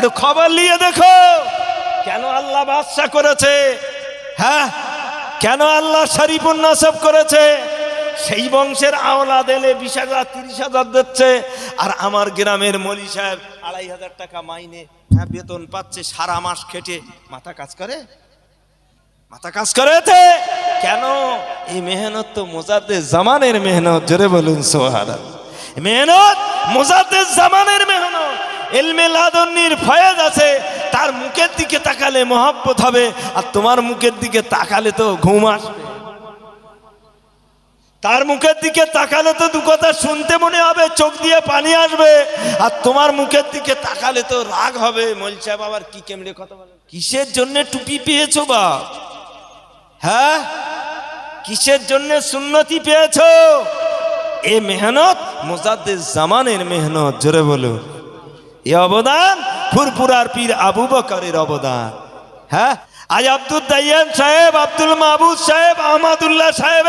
একটু খবর নিয়ে দেখো। কেন আল্লাহ বাদশা করেছে? হ্যাঁ? কেন আল্লাহ শরীফুন নাসব করেছে? সেই বংশের আওলা দিলে বিশ হাজার, তিরিশ হাজার দিচ্ছে। আর আমার গ্রামের মলি সাহেব আড়াই হাজার টাকা মাইনে হ্যাঁ বেতন পাচ্ছে, সারা মাস খেটে মাথা কাজ করে। মাথা কাজ করেছে। কেন? এই মেহনত তো মোজাদ্দের জামানের মেহনত, জোরে বলুন সোহারা মেহনত মোজাদ্দের জামানের মেহনত। এলমে লাদন্নির ফয়েজ আছে, তার মুখের দিকে তাকালে মহাব্বত হবে, আর তোমার মুখের দিকে তাকালে তো ঘুম আসবে। তার মুখের দিকে তাকালে তো দু কথা শুনতে মনে হবে, চোখ দিয়ে পানি আসবে, আর তোমার মুখের দিকে তাকালে তো রাগ হবে। মলসা বাবার কি কেমড়ে কথা বলে? কিসের জন্য টুপি পেয়েছ বা? হ্যাঁ? কিসের জন্য সুন্নতি পেয়েছ? এ মেহনত মোজাদ্দের জামানের মেহনত, জোরে বলো। এ অবদান? ফুরফুরার পীর আবু বকরের অবদান। হ্যাঁ? আজ আব্দুল দাইয়ান সাহেব, আব্দুল মাহবুদ সাহেব, আহমদুল্লাহ সাহেব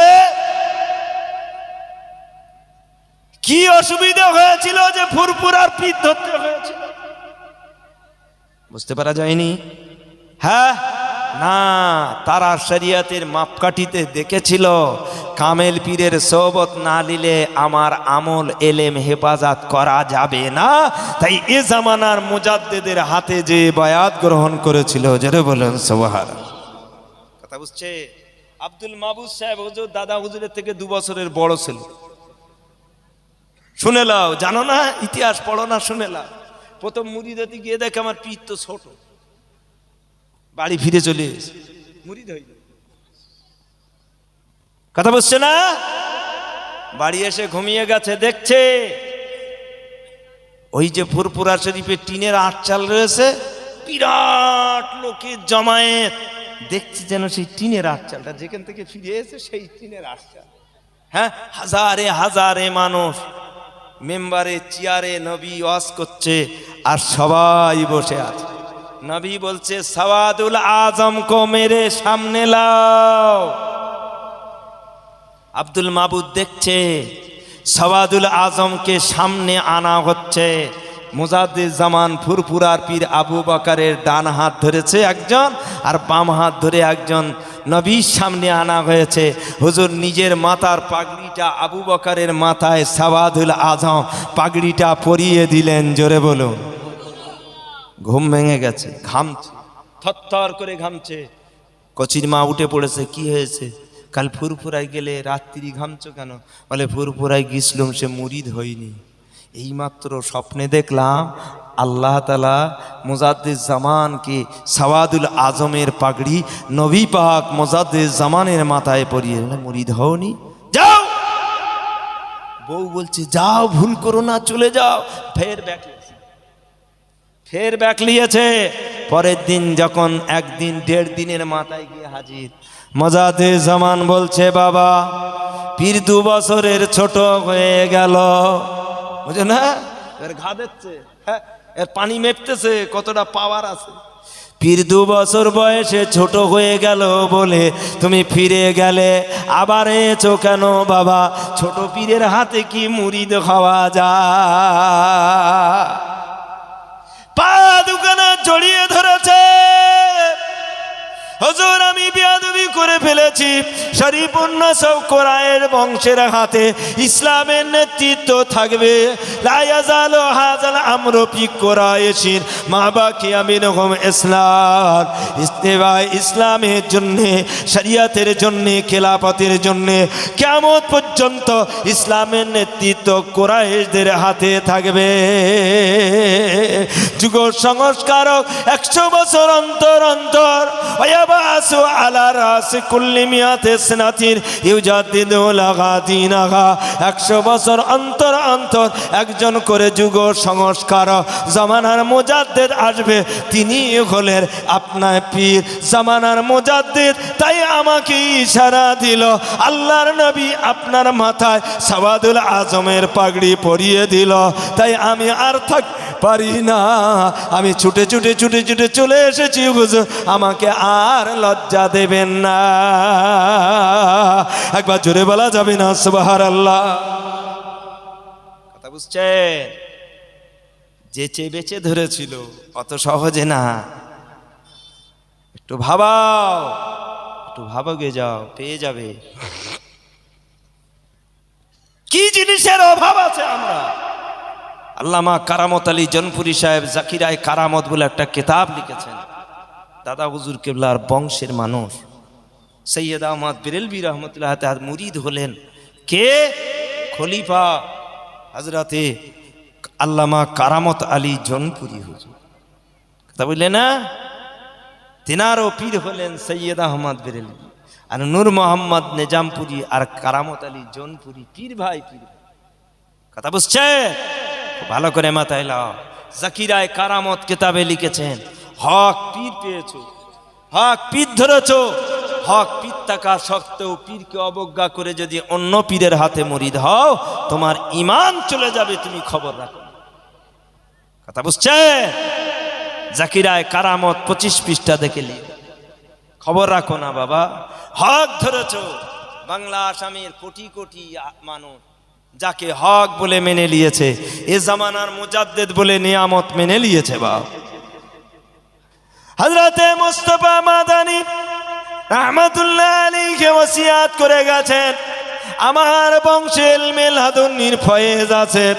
কি অসুবিধা হয়েছিল যে ফুরফুরার পীর ধরতে হয়েছিল? বুঝতে পারা যায়নি? হ্যাঁ? না, তারা শরিয়াতের মাপকাঠিতে দেখেছিল, কামেল পীরের সোবত না নিলে আমার আমল এলেম হেফাজত করা যাবে না। তাই এ জামানার মুজাদ্দেদের হাতে যে বায়াত গ্রহণ করেছিল যেটা বলেন সোহার কথা বুঝছে? আব্দুল মাহবুব সাহেব হুজুর, দাদা হুজুরের থেকে দু বছরের বড় ছিল। শুনে লাও, জানো না? ইতিহাস পড়ো না, শুনে লাও। প্রথম মুড়িদাতে গিয়ে দেখে আমার পিঠ তো ছোট। বাড়ি ফিরে চলে কথা বলছে না? বাড়ি এসে ঘুমিয়ে গেছে দেখছে। ওই যে ফুরপুরা শরীফে টিনের আটচাল রয়েছে বিরাট লোকের জমায়েত। দেখছি যেন সেই টিনের আটচালটা যেখান থেকে ফিরে এসে সেই টিনের আটচাল। হ্যাঁ হাজারে হাজারে মানুষ মেম্বারে চেয়ারে নবী ওয়াজ করছে আর সবাই বসে আছে। নবী বলছে, সওয়াদুল আজম কো মেরে সামনে লাও। আব্দুল মাবুদ দেখছে, সওয়াদুল আজমকে সামনে আনা হচ্ছে। জামান ফুরফুরার পীর আবু বকারের ডান হাত ধরেছে একজন আর বাম হাত ধরে একজন নবীর সামনে আনা হয়েছে। হুজুর, নিজের মাথার পাগড়িটা আবু বকারের মাথায় সাবাদুল আজম পাগড়িটা পরিয়ে দিলেন, জোরে বলুন। ঘুম ভেঙে গেছে ঘামছে। থরথর করে ঘামছে। কচির মা উঠে পড়েছে কি হয়েছে? কাল ফুরফুরায় গেলে রাত্রি ঘামছো কেন? বলে ফুরফুরায় গিয়েছিলাম সে মুরিদ হয়নি। এইমাত্র স্বপ্নে দেখলাম আল্লাহ তালা মোজাদ্দিদ জামানকে সওয়াদুল আজমের পাগড়ি নবী পাক মোজাদ্দিদ জামানের মাথায় পরিয়ে মুরিদ হওনি? যাও! বউ বলছে যাও ভুল করো না চলে যাও। ফের ব্যাক ফের ব্যাক লিয়েছে পরের দিন যখন একদিন, দেড় দিনের মাথায় গিয়ে হাজির, মজাদে জামান বলছে, বাবা, পীর দু বছরের ছোট হয়ে গেল। বুঝো না? এর ঘা দিচ্ছে হ্যাঁ এর পানি মেপতেছে, কতটা পাওয়ার আছে। পীর দু বছর বয়সে ছোট হয়ে গেল বলে, তুমি ফিরে গেলে আবার এছো কেন বাবা? ছোট পীরের হাতে কি মুড়িদ খাওয়া যায়? জড়িয়ে ধরেছে। হজুর, আমি বিয়াদবি করে ফেলেছি। শরীফুন্না সব কোরআনের বংশের হাতে ইসলামের নেতৃত্ব থাকবে। লায়াজাল হাজাল আমরপি কোরআশির মা বাকি আমিন হোম ইসলাম। ইস্তেবায় ইসলামের জন্যে, শরিয়াতের জন্যে খেলাপথের জন্যে কেমন পর্যন্ত ইসলামের নেতৃত্ব কোরআশদের হাতে থাকবে। যুগ সংস্কারক একশো বছর অন্তর অন্তর ওয়াবাসু আলা রাস কুল্লি মিয়াতে স্নাতির ইউজাদ্দিদু লাগা দিনাগা একশো বছর অন্তর অন্তর একজন করে যুগ সংস্কারক জামানার মুজাদ্দিদ আসবে, তিনি হলেন আপনার পীর। জামানার মুজাদ্দিদ তাই আমাকে ইশারা দিল, আল্লাহর নবী আপনার মাথায় সাবাদুল আজমের পাগড়ি পরিয়ে দিল। তাই আমি আর থাক পারি না। আমি ছুটে ছুটে ছুটে ছুটে চলে এসেছি, হুজুর। আমাকে আর লজ্জা দেবেন না। একবার জোরে বলা যাবে না সুবাহার আল্লাহ কথা বুঝছেন? যেচে বেঁচে ধরেছিল, অত সহজে না। একটু ভাবাও, একটু ভাবগে যাও, পেয়ে যাবে। কি জিনিসের অভাব আছে আমরা? আল্লামা কারামত আলী জনপুরি সাহেব জাকিরায় কারামত বলে একটা কিতাব লিখেছেন। দাদা হুজুর কেবলার বংশের মানুষ। সৈয়দ আহমদ বিরেলবি রহমতুল্লাহ তাহার মুরিদ হলেন কে? খলিফা হজরতে আল্লামা কারামত আলী জনপুরি হুজুর। কথা বললে না? তিনারও পীর হলেন সৈয়দ আহমদ বেরেলবি আর নূর মোহাম্মদ নিজামপুরি আর কারামত আলী জনপুরি পীর ভাই পীর। কথা বুঝছে ভালো করে মাথায় লাও। জাকিরায় কারামত কিতাবে লিখেছেন, হক পীর পেয়েছ, হক পীর ধরেছো, হক পীর থাকা সত্ত্বেও পীরকে অবজ্ঞা করে যদি অন্য পীরের হাতে মরিদ হও, তোমার ইমান চলে যাবে, তুমি খবর রাখো। কথা বুঝছে? জাকিরায় কারামত পঁচিশ পৃষ্ঠা দেখে লিখ। খবর রাখো না বাবা, হক ধরেছ বাংলা আসামের কোটি কোটি মানুষ যাকে হক বলে মেনে নিয়েছে, এ জামানার মুজাদ্দেদ বলে নিয়ামত মেনে নিয়েছে বাপ। হজরতে মুস্তফা মাদানি রহমতুল্লাহ আলীকে ওসিয়াত করে গেছেন। আমার বংশের মেলাদুন ফয়েজ আছেন।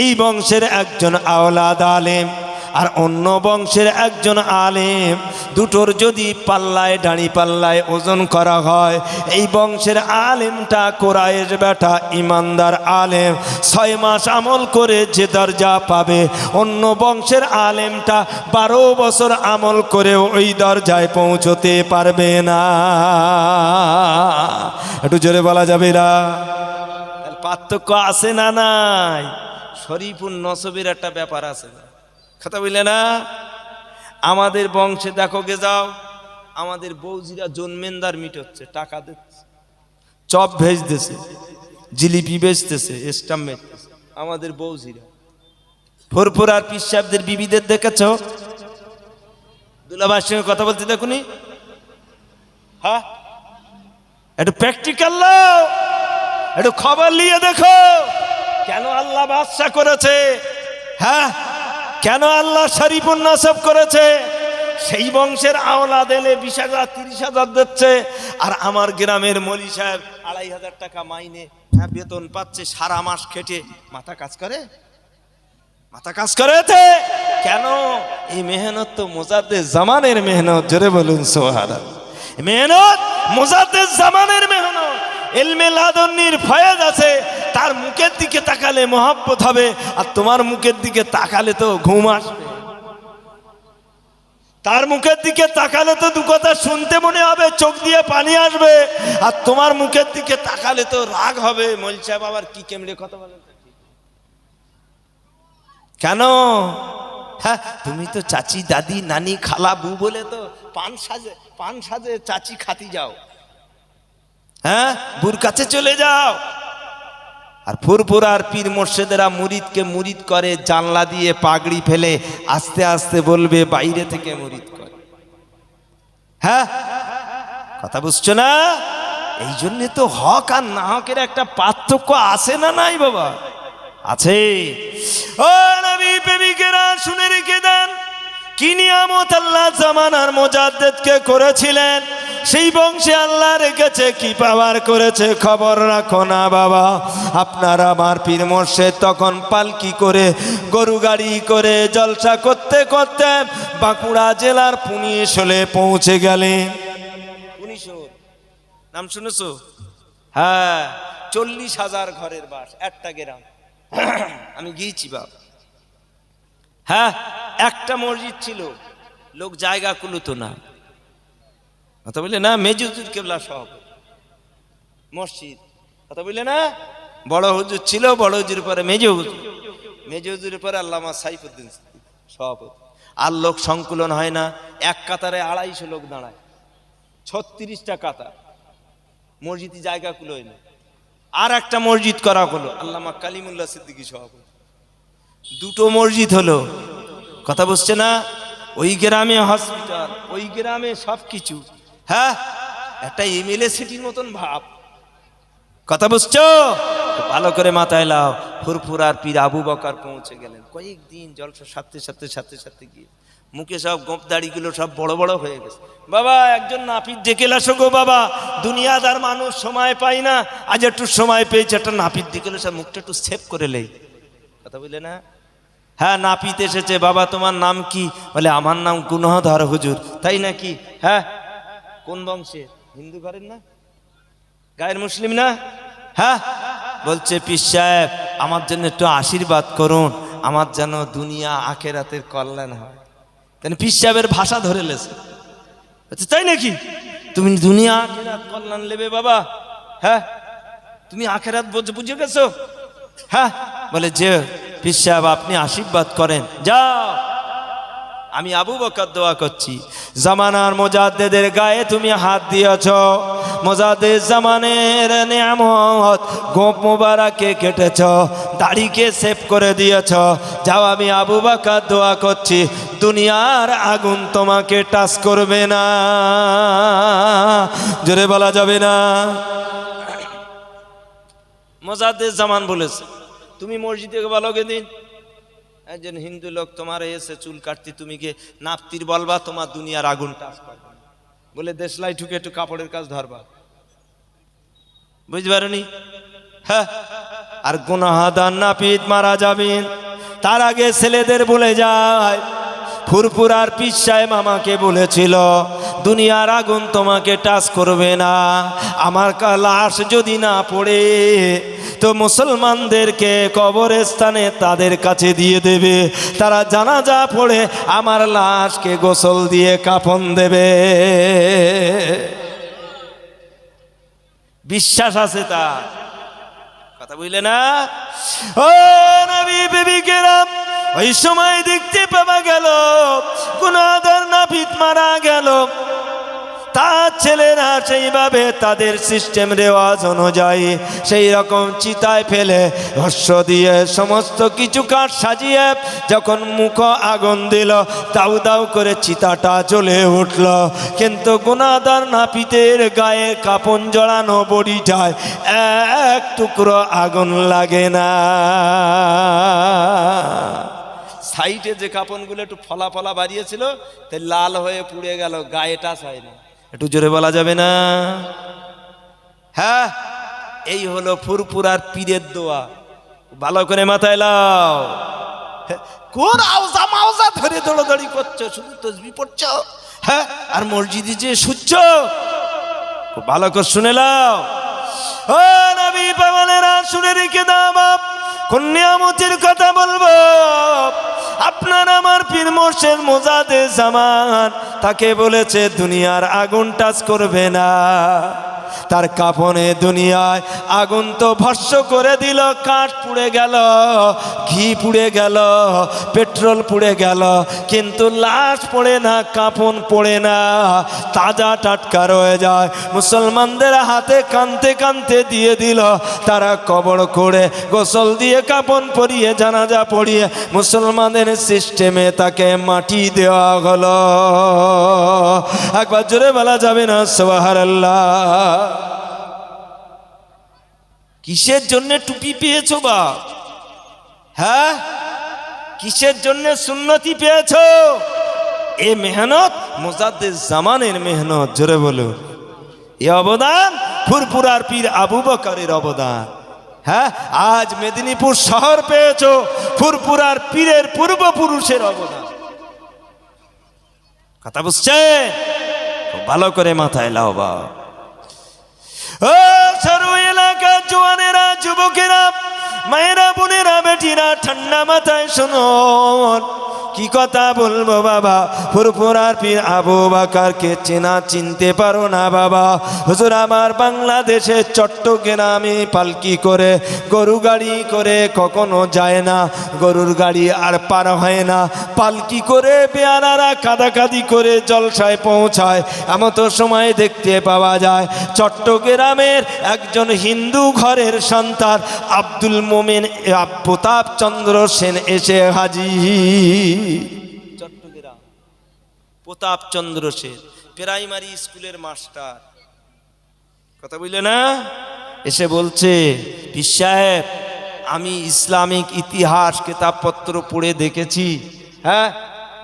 এই বংশের একজন আওলাদ আলেম। আর অন্য বংশের একজন আলেম, দুটোর যদি পাল্লায় দাঁড়ি পাল্লায় ওজন করা হয়, এই বংশের আলেমটা কোরআয়ের বেটা ইমানদার আলেম, ছয় মাস আমল করে যে দরজা পাবে। অন্য বংশের আলেমটা বারো বছর আমল করে ওই দরজায় পৌঁছতে পারবে না। একটু জোরে বলা যাবে না পার্থক্য আছে না নাই? শরীফুল নসবের একটা ব্যাপার আছে। না কথা বললে না? আমাদের বংশে দেখো গে যাও, আমাদের বৌজিরা জন্মেন্দার মিট হচ্ছে টাকা দিচ্ছে, চপ ভেজতেছে, জিলিপি বেচতেছে, স্টাম্প বেচতেছে আমাদের বৌজিরা ফোরফোর আর পিসাবদের বিবিদের দেখেছ? দুলাভাইয়ের সঙ্গে কথা বলতে দেখুনি? হ্যাঁ? একটু প্র্যাকটিক্যাল নাও একটু খবর নিয়ে দেখো। কেন আল্লাহ বাদশা করেছে? হ্যাঁ? কেন আল্লাহ শরীফুল নাসব করেছে? সেই বংশের আওলা দেলে বিশ হাজার, তিরিশ হাজার দিচ্ছে। আর আমার গ্রামের মলি সাহেব আড়াই হাজার টাকা মাইনে হ্যাঁ বেতন পাচ্ছে, সারা মাস খেটে। মাথা কাজ করে? মাথা কাজ করেছে কেন? এই মেহনত তো মোজাদ্দের জামানের মেহনত, জোরে বলুন সোহারা মেহনত মোজাদ্দের জামানের মেহনত। এলমে লাদন্নির ফয়েজ আছে মুখের দিকে তাকালে মহাব্বত হবে, আর তোমার মুখের দিকে তাকালে তো ঘুম আসবে। তার মুখের দিকে তাকালে তো দু কথা শুনতে মনে হবে, চোখ দিয়ে পানি আসবে, আর তোমার মুখের দিকে তাকালে তো রাগ হবে। মল সাহেব আবার কি কেমড়ে কথা বলেন? কেন? হ্যাঁ তুমি তো চাচি, দাদি, নানি, খালা বু বলে তো পান সাজে পান সাজে চাচি খাতি যাও। হ্যাঁ বুর কাছে চলে যাও। আর ফুরফুরার পীর মোর্শেদেরা মুরিদকে মুরিদ করে জানলা দিয়ে পাগড়ি ফেলে আস্তে আস্তে বলবে, বাইরে থেকে মুরিদ করে। হ্যাঁ? কথা বুঝছ না? এই জন্যে তো হক আর না হকের একটা পার্থক্য আছে না নাই বাবা? আছে। ও নবী প্রেমিকেরা, শুনে রেখে দেন, কি নিয়ামত আল্লাহ জামানার মোজাদ্দেদকে করেছিলেন? সেই বংশে আল্লাহ রেখেছে কি পাওয়ার করেছে খবর রাখো না বাবা। আপনার আমার পীর মোর্শেদ তখন পালকি করে, গরু গাড়ি করে, জলসা করতে করতে বাঁকুড়া জেলার পুনিশলে পৌঁছে গেলেন পুনিশোর, নাম শুনেছো? হ্যাঁ চল্লিশ হাজার ঘরের বাস, একটা গ্রাম। আমি গিয়েছি বাপ হ্যাঁ একটা মসজিদ ছিল, লোক জায়গা কুলুতো না। কথা বললে না মেজুজুর কেবলা সব। মসজিদ। কথা বললে না, বড় হুজুর ছিল, বড় হুজুর পরে মেজ হুজুর। মেজ হুজুরের পরে আল্লামা সাইফুদ্দিন সভাপতি আর লোক সংকুলন হয় না, এক কাতারে আড়াইশো লোক দাঁড়ায়। ছত্রিশটা কাতার। মসজিদে জায়গা কুলোয় না আর একটা মসজিদ করা হলো, আল্লামা কালিমুল্লাহ সিদ্দিকী সভাপতি দুটো মসজিদ হলো। কথা বুঝছে না, ওই গ্রামে হসপিটাল, ওই গ্রামে সব কিছু হ্যাঁ একটা এমএলএ সিটির মতন ভাব। কথা বুঝছ? ভালো করে মাথায় লাও ফুরফুরার পীর আবু বকার পৌঁছে গেলেন। কয়েকদিন জলসা সাথে সাথে সাথে সাথে গিয়ে মুখে সব গোপ দাড়িগুলো সব বড় বড় হয়ে গেছে। বাবা, একজন নাপিত ডেকে লাসো গো বাবা। দুনিয়াদার মানুষ সময় পায় না। আজ একটু সময় পেয়েছে, একটা নাপিত ডেকে সব মুখটা একটু সেভ করে লেই। কথা বলে না? হ্যাঁ নাপিত এসেছে। বাবা, তোমার নাম কি? বলে, আমার নাম গুনহধর হুজুর। তাই নাকি? হ্যাঁ? কোন বংশে? হিন্দু ঘরের না? গায়ের মুসলিম না? হ্যাঁ? বলছে পিস সাহেব, আমার জন্য একটু আশীর্বাদ করুন, আমার যেন দুনিয়া আখেরাতের কল্যাণ হয়। কেন পিস সাহেবের ভাষা ধরে লেছে। তাই নাকি? তুমি দুনিয়া আখেরাত কল্যাণ নেবে বাবা। হ্যাঁ? তুমি আখেরাত বুঝে বুঝে গেছো? হ্যাঁ? বলে, যে পিস সাহেব, আপনি আশীর্বাদ করেন। যাও। আমি আবু বকর দোয়া করছি। জামানার মোজাদ্দেদের গায়ে তুমি হাত দিয়েছ। মোজাদ্দের জামানের নিয়ামত গোপ মোবারকে কেটেছ, দাড়িকে সেভ করে দিয়েছ। যাও আমি আবু বকর দোয়া করছি, দুনিয়ার আগুন তোমাকে টাচ করবে না। জোরে বলা যাবে না। মোজাদ্দের জামান বলেছে, তুমি মসজিদে বলো দিন। একজন হিন্দু লোক, তোমার এসে চুল কাটতি, তুমি গিয়ে নাপতির বলবা, তোমার দুনিয়ার আগুন টাচ করবে। বলে দেশলাই ঠুকে একটু কাপড়ের কাজ ধরবা। বুঝতে পারোনি? হ্যাঁ। আর গুনাহাদার নাপিত মারা যাবেন, তার আগে ছেলেদের বলে যায়। ফুরফুরার পিসায় মামাকে বলেছিল, দুনিয়ার আগুন তোমাকে টাচ করবে না। আমার লাশ যদি না পড়ে, তো মুসলমানদেরকে কবরস্থানে তাদের কাছে দিয়ে দেবে। তারা জানাজা পড়ে আমার লাশকে গোসল দিয়ে কাফন দেবে। বিশ্বাস আছে তার? কথা বুঝলে না? ও নবী বিবিকেরাম ওই সময় দেখতে পাওয়া গেল গুনাদার নাপিত মারা গেল। তার ছেলেরা সেইভাবে তাদের সিস্টেম রেওয়াজ অনুযায়ী সেই রকম চিতায় ফেলে ভস্য দিয়ে সমস্ত কিছু কাঠ সাজিয়ে যখন মুখ আগুন দিল, দাউ দাউ করে চিতাটা জ্বলে উঠল। কিন্তু গুনাদার নাপিতের গায়ে কাপন জড়ানো বড়িটায় এক টুকরো আগুন লাগে না। সাইডে যে কাপনগুলো একটু ফলা ফলা বাড়িয়েছিল তাই লাল হয়ে পুড়ে গেল গায়ে টাচ হয় না একটু জোরে বলা যাবে না? হ্যাঁ এই হলো ফুরফুরার পীরের দোয়া। ভালো করে মাথায় লাও হ্যাঁ, কোন আওজা মাওজা ধরে দৌড়াদৌড়ি করছ? শুধু তসবি পড়ছো? হ্যাঁ আর মসজিদে যে সূর্য ভালো করে শুনে লাও ও নবী পাগলেরা শুনে রেখে দাও বাপ। কোন নিয়ামতের কথা বলব। আপনার আমার পীর মোর্শেদ মোজাদে জামান তাকে বলেছে দুনিয়ার আগুন টাচ করবে না। তার কাফনে দুনিয়ায় আগুন তো ভস্য করে দিল, কাঠ পুড়ে গেল, ঘি পুড়ে গেল, পেট্রোল পুড়ে গেল, কিন্তু লাশ পড়ে না কাফন পড়ে না, তাজা টাটকা রয়ে যায়। মুসলমানদের হাতে কানতে কানতে দিয়ে দিল, তারা কবর করে গোসল দিয়ে কাপন পরিয়ে, জানাজা পড়িয়ে মুসলমানের সিস্টেমে তাকে মাটি দেওয়া হলো। একবার জোরে বলা যাবে না সোহার কিসের জন্য টুপি পেয়েছ বা? হ্যাঁ? কিসের জন্য সুন্নতি পেয়েছ? এ মেহনত মোজাদ্দের জামানের মেহনত, জোরে বলো। এ অবদান ফুরপুরার পীর আবু বকরের অবদান। হ্যাঁ? আজ মেদিনীপুর শহর পেয়েছ ফুরপুরার পীরের পূর্বপুরুষের অবদান। কথা বুঝছেন? খুব ভালো করে মাথায় লাও বা। ও সর্ব এলাকার জোয়ানেরা যুবকেরা মায়েরা, বোনেরা, বেটিরা, ঠান্ডা মাথায় শুনুন কি কথা বলব বাবা? ফুরফুরার পীর আবু বাকারকে চেনা, চিনতে পারো না বাবা। হুজুর, আমার বাংলাদেশে চট্টগ্রামে পালকি করে, গরু গাড়ি করে কখনো যায় না। গরুর গাড়ি আর পার হয় না। পালকি করে পেয়ারারা কাদাকাদি করে জলসায় পৌঁছায়। এমন তো সময় দেখতে পাওয়া যায়, চট্টগ্রামের একজন হিন্দু ঘরের সন্তান আব্দুল মোমেন প্রতাপ চন্দ্র সেন এসে হাজি চট্টগ্রাম। প্রতাপ চন্দ্র সেন, প্রাইমারি স্কুলের মাস্টার। কথা বুঝলে না? এসে বলছে, পীর সাহেব, আমি ইসলামিক ইতিহাস কেতাবপত্র পড়ে দেখেছি। হ্যাঁ?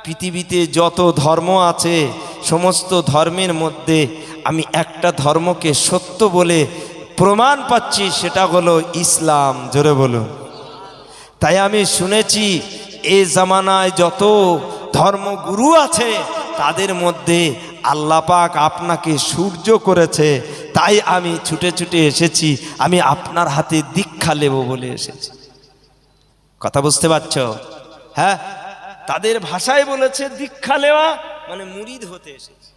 পৃথিবীতে যত ধর্ম আছে, সমস্ত ধর্মের মধ্যে আমি একটা ধর্মকে সত্য বলে প্রমাণ পাচ্ছি সেটা হলো ইসলাম, জোরে বলুন। তাই আমি শুনেছি এ জামানায় যত ধর্মগুরু আছে, তাদের মধ্যে আল্লাহ পাক আপনাকে সূর্য করেছে, তাই আমি ছুটে ছুটে এসেছি, আমি আপনার হাতে দীক্ষা নেব বলে এসেছি। কথা বুঝতে পারছ? হ্যাঁ? তাদের ভাষায় বলেছে দীক্ষা নেওয়া মানে মুরিদ হতে এসেছে।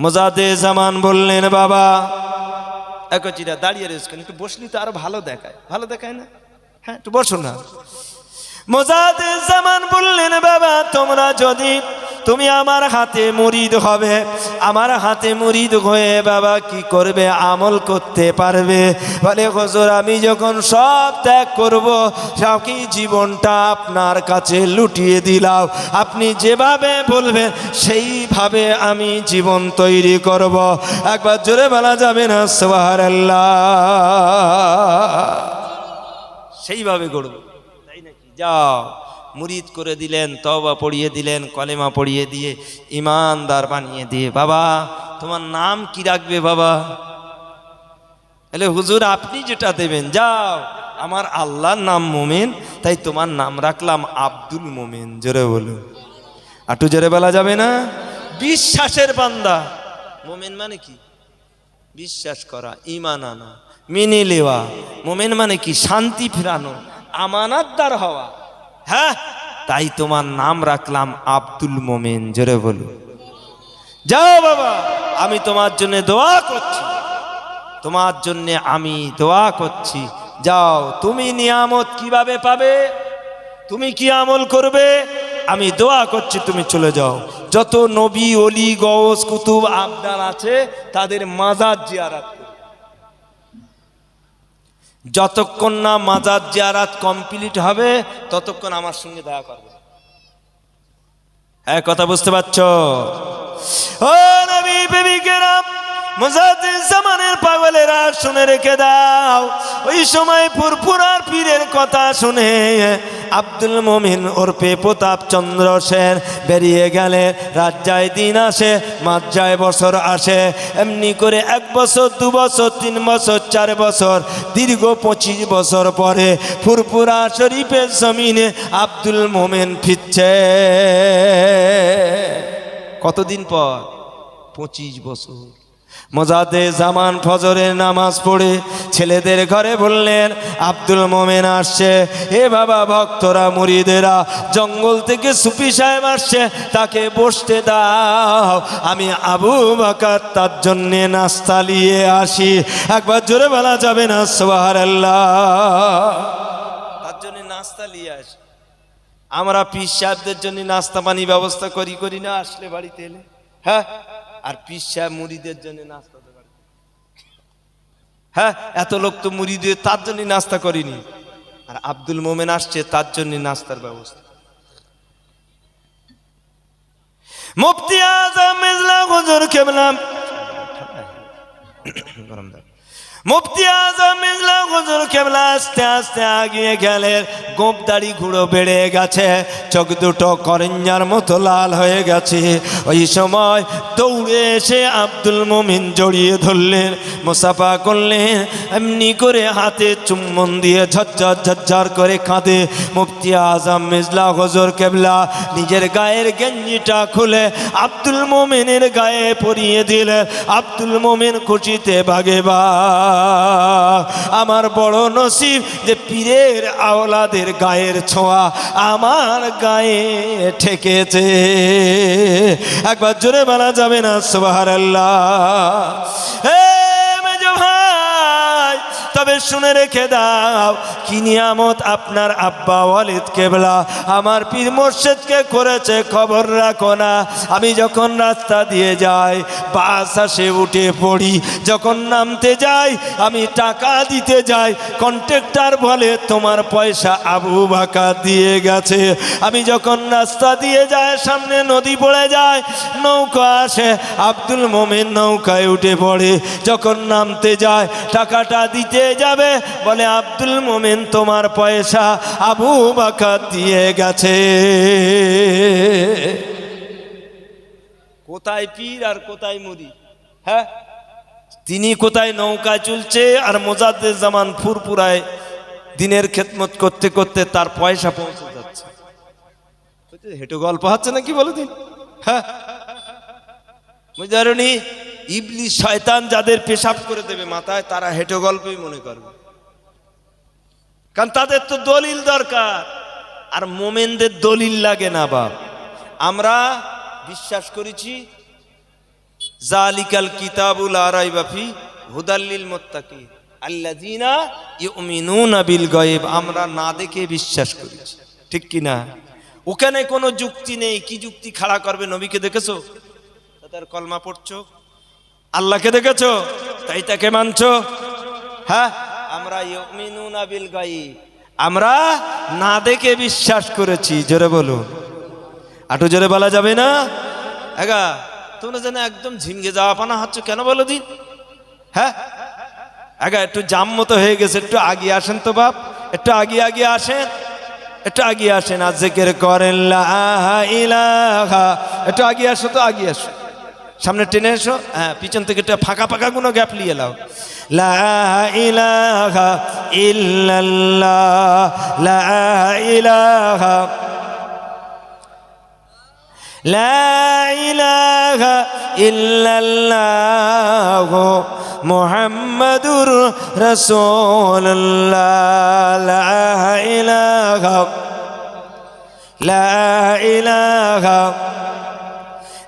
মোজাদে জামান বললেন, বাবা। একচিরা দাঁড়িয়ে রয়েছে একটু বসলি তো আরও ভালো দেখায়। ভালো দেখায় না? হ্যাঁ একটু বসো না। মোজাদে জামান বললেন, বাবা, তোমরা যদি, তুমি আমার হাতে মুরিদ হবে, আমার হাতে মুরিদ হয়ে বাবা কি করবে, আমল করতে পারবে? বলে, হজুর, আমি যখন সব ত্যাগ করব, সবই জীবনটা আপনার কাছে লুটিয়ে দিলাম। আপনি যেভাবে বলবেন, সেইভাবে আমি জীবন তৈরি করব। একবার জোরে বলা যাবে না সোহার সেইভাবে নাকি যাও। মুরিদ করে দিলেন তবা পড়িয়ে দিলেন, কলেমা পড়িয়ে দিয়ে, ইমানদার বানিয়ে দিয়ে, বাবা, তোমার নাম কি রাখবে বাবা? এলে হুজুর, আপনি যেটা দেবেন, যাও। আমার আল্লাহর নাম মোমেন, তাই তোমার নাম রাখলাম আব্দুল মোমেন, জোরে বলুন। আটু জোরে বলা যাবে না? বিশ্বাসের বান্দা। মোমেন মানে কি? বিশ্বাস করা, ইমান আনা, মেনে নেওয়া। মোমেন মানে কি? শান্তি ফেরানো। আমানাতদার হওয়া। হ্যাঁ তাই তোমার নাম রাখলাম আব্দুল মোমেন, জোরে বলু। যাও বাবা, আমি তোমার জন্য দোয়া করছি। তোমার জন্য আমি দোয়া করছি। যাও, তুমি নিয়ামত কীভাবে পাবে? তুমি কি আমল করবে? আমি দোয়া করছি, তুমি চলে যাও। যত নবী, অলি, গওস, কুতুব আবদাল আছে, তাদের মাজার জিয়ারাত। যতক্ষণ না মাজার জিয়ারাত কমপ্লিট হবে, ততক্ষণ আমার সঙ্গে দেখা করবে। হ্যাঁ কথা বুঝতে পারছ? ও নবী প্রেমিকেরা মুজাদ্দিদ জামানের পাগলেরা শুনে রেখে দাও। ওই সময় পুরপুরার পীরের কথা শুনে আব্দুল মমিন ওরপে প্রতাপ চন্দ্র সেন বেরিয়ে গেলে রাত যায় দিন আসে মাস যায় বছর আসে। এমনি করে এক বছর, দু বছর, তিন বছর, চার বছর, দীর্ঘ পঁচিশ বছর পরে ফুরপুরা শরীফের জমিনে আব্দুল মোমেন ফিরছে। কতদিন পর? পঁচিশ বছর। মজাদে জামান ফজরের নামাজ পড়ে ছেলেদের ঘরে বললেন, আব্দুল মোমেন আসছে। এ বাবা, ভক্তরা, মুরিদেরা, জঙ্গল থেকে সুফি সাহেব আসছে, তাকে বসতে দাও। আমি আবু বাকার, তার জন্যে নাস্তা নিয়ে আসি। একবার জোরে বলা যাবে না সোহার তার জন্য নাস্তা নিয়ে আসি। আমরা পিস সাহেবদের জন্য নাস্তা পানি ব্যবস্থা করি করি না, আসলে বাড়িতে এলে। হ্যাঁ? আর পিস মুড়িদের জন্য নাস্তা হ্যাঁ এত লোক তো মুড়ি দিয়ে তার জন্য নাস্তা করিনি। আর আব্দুল মোমেন আসছে, তার জন্য নাস্তার ব্যবস্থা। মুফতি আজম ইসলাম হুজুর কেবলাম গরম দাও। মুফতি আজম মিজলা হুজুর কেবলা আস্তে আস্তে আগিয়ে গেলেন গোপ দাড়ি ঘুড়ো বেড়ে গেছে, চোখ দুটো করঞ্জার মতো লাল হয়ে গেছে। ওই সময় দৌড়ে এসে আব্দুল মোমিন জড়িয়ে ধরলেন, মুসাফা করলেন, এমনি করে হাতে চুম্বন দিয়ে ঝরঝর ঝরঝর করে কাঁদে মুফতি আজম মিজলা হজর কেবলা। নিজের গায়ের গেঞ্জিটা খুলে আব্দুল মোমেনের গায়ে পরিয়ে দিলেন আব্দুল মোমেন খুশিতে ভাগে বা আমার বড় নসিব যে পীরের আওলাদের গায়ের ছোঁয়া আমার গায়ে ঠেকেছে। একবার জোরে বলা যাবে না সোহার আল্লাহ তবে শুনে রেখে দাও, কি নিয়ামত আপনার আব্বা ওয়ালিদ কেবলা? আমার পীর মোর্শেদকে করেছে খবর রাখো না। আমি যখন রাস্তা দিয়ে যাই, বাস আসে, উঠে পড়ি। যখন নামতে যাই, আমি টাকা দিতে যাই। কন্ট্রাক্টর বলে, তোমার পয়সা আবু বাকা দিয়ে গেছে। আমি যখন রাস্তা দিয়ে যায় সামনে নদী পড়ে যায়, নৌকা আসে, আব্দুল মোমেন নৌকায় উঠে পড়ে। যখন নামতে যায় টাকাটা দিতে যাবে। বলে, আব্দুল মোমেন, তোমার পয়সা আবু বাকার দিয়ে গেছে। কোথায় পীর আর কোথায় মুড়ি হ্যাঁ? তিনি কোথায় নৌকায় চলছে আর মোজাদ্দের জামান ফুরপুরায় দিনের খেদমত করতে করতে তার পয়সা পৌঁছে যাচ্ছে। হেঁটে গল্প হচ্ছে নাকি বলো দিন? হ্যাঁ? বুঝারনি ইবলি শয়তান যাদের পেশাব করে দেবে মাথায়, তারা হেঁটে গল্পই মনে করবে। কারণ তাদের তো দলিল দরকার। আর মোমেনদের দলিল লাগে না বাপ। আমরা বিশ্বাস করেছি জালিকাল কিতাবুল আরাই বাফি হুদাল্লিল মোত্তাকি আল্লাযিনা ইউমিনুনা বিল গায়ব। আমরা না দেখে বিশ্বাস করেছি। ঠিক কি না? ওখানে কোনো যুক্তি নেই। কি যুক্তি খাড়া করবে নবীকে দেখেছ? তাদের কলমা পড়ছো? আল্লাহকে দেখেছ? তাই তাকে মানছ? হ্যাঁ? আমরা বিল গায়ব। আমরা না দেখে বিশ্বাস করেছি জোরে বলুন আটু জোরে বলা যাবে না? এগা তোমরা যেন একদম ঝিমগে যাওয়া পানা হচ্ছ কেন বলো দিন? হ্যাঁ? এগা একটু জাম মতো হয়ে গেছে একটু আগিয়ে আসেন তো বাপ। একটু আগিয়ে আগিয়ে আসেন। একটু আগিয়ে আসেন। জেকের করেন একটু আগিয়ে আসো তো আগিয়ে আসো। সামনে টেনে এসো। হ্যাঁ পিছন থেকে ফাঁকা ফাঁকা কোনো গ্যাপ নিয়ে লাও ইলাহা ইল্লাল্লাহ লা ইলাহা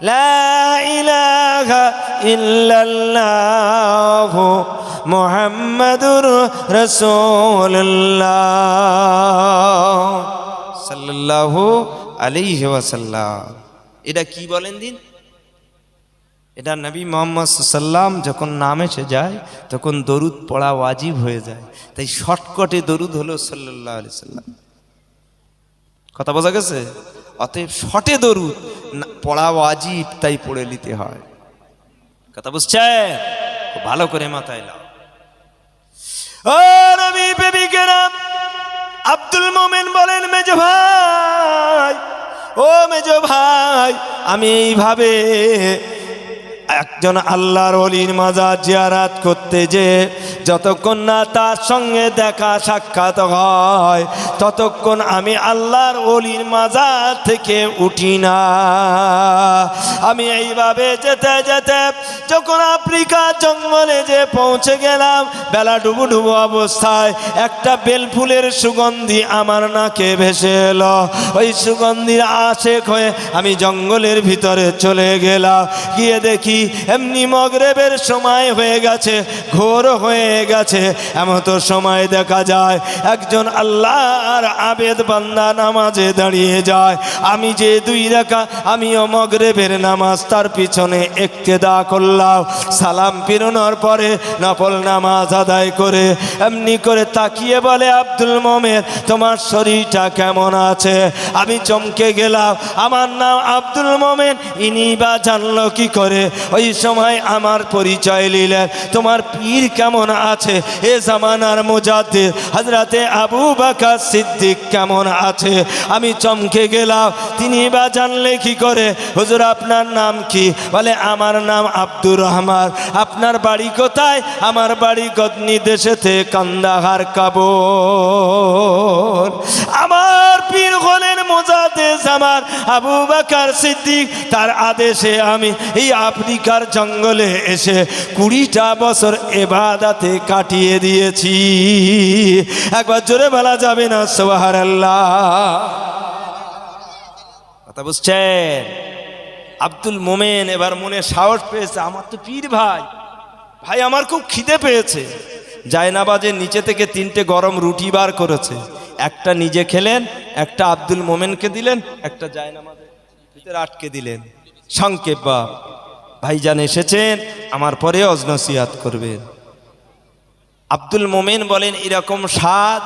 ইহ মোহাম্মদুর রসোল্লাহ সাল্লাহ আলী ওয়াসাল্লাম। এটা কি বলেন দিন? এটা নবী মোহাম্মদ সাল্লাম যখন নামে সে যায়, তখন দরুদ পড়া ওয়াজিব হয়ে যায়। তাই শর্টকটে দরুদ হলো সাল্লাহ আলি সাল্লাম কথা বোঝা গেছে? অতএব শটে দরুদ পড়া ওয়াজিব তাই পড়ে নিতে হয়। কথা বুঝছে ভালো করে মাথায় লাও আব্দুল মোমেন বলেন, মেজ ভাই, ও মেজ ভাই, আমি এইভাবে একজন আল্লাহর অলির মাজার জিয়ারাত করতে যে যতক্ষণ না তার সঙ্গে দেখা সাক্ষাৎ হয়, ততক্ষণ আমি আল্লাহর অলির মাজার থেকে উঠি না। আমি এইভাবে যেতে যেতে যখন আফ্রিকা জঙ্গলে যে পৌঁছে গেলাম, বেলা ডুবু ডুবু অবস্থায় একটা বেলফুলের সুগন্ধি আমার নাকে ভেসে এলো। ওই সুগন্ধির আশেক হয়ে আমি জঙ্গলের ভিতরে চলে গেলাম। গিয়ে দেখি এমনি মগরেবের সময় হয়ে গেছে, ঘোর হয়ে গেছে। এমন তো সময় দেখা যায়, একজন আল্লাহর আবেদ বান্দা নামাজে দাঁড়িয়ে যায়। আমি যে দুই রেখা, আমিও মগরেবের নামাজ তার পিছনে একতেদা করলাম। সালাম পিরনোর পরে নফল নামাজ আদায় করে এমনি করে তাকিয়ে বলে, আব্দুল মোমের তোমার শরীরটা কেমন আছে? আমি চমকে গেলাম, আমার নাম আব্দুল মোমেন, ইনি বা জানলো কি করে? ওই সময় আমার পরিচয় নিলেন তোমার পীর কেমন আছে? এ জামানার মুজাদ্দিদ হজরতে আবু বাকা সিদ্দিক কেমন আছে? আমি চমকে গেলাম, তিনি বা জানলে কি করে? হুজুর, আপনার নাম কি? বলে, আমার নাম আব্দুর রহমান। আপনার বাড়ি কোথায়? আমার বাড়ি গদনি দেশেতে কান্দাহার কাবর। আমার পীর হলেন মোজাদেশ আমার আবু বাকার সিদ্দিক, তার আদেশে আমি এই আফ্রিকার জঙ্গলে এসে কুড়িটা বছর এবাদাতে কাটিয়ে দিয়েছি। একবার জোরে বলা যাবে না সোহার কথা বুঝছেন? আব্দুল মোমেন এবার মনে সাহস পেয়েছে, আমার তো পীর ভাই। ভাই, আমার খুব খিদে পেয়েছে। জায়নাবাজের নিচে থেকে তিনটে গরম রুটি বার করেছে। একটা নিজে খেলেন, একটা আব্দুল মোমেনকে দিলেন, একটা জায়নামাজের ভিতরে আটকে দিলেন। সংক্ষেপ বা ভাইজান এসেছেন, আমার পরে অজনসিয়াত করবেন। আব্দুল মোমেন বলেন, এরকম স্বাদ,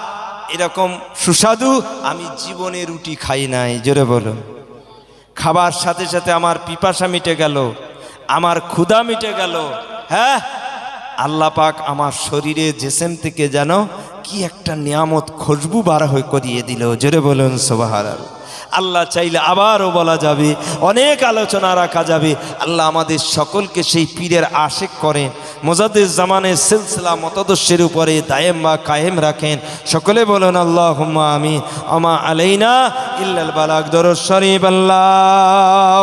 এরকম সুস্বাদু আমি জীবনে রুটি খাই নাই। জোরে বলুন। খাবার সাথে সাথে আমার পিপাসা মিটে গেল, আমার ক্ষুধা মিটে গেল। হ্যাঁ আল্লাহ পাক আমার শরীরে জেসেম থেকে যেন কি একটা নিয়ামত খুশবু বার হয়ে করিয়ে দিল। জোরে বলুন সোবাহার আল্লাহ চাইলে আবারও বলা যাবে, অনেক আলোচনা রাখা যাবে। আল্লাহ আমাদের সকলকে সেই পীরের আশেক করেন। মোজাদের জামানের সিলসিলা মতদস্যের উপরে দায়েম বা কায়েম রাখেন। সকলে বলুন আল্লাহ হুম্মা আমি আমা আলাইনা ইল্লাল বালাক দরসরি শরীফ আল্লাহ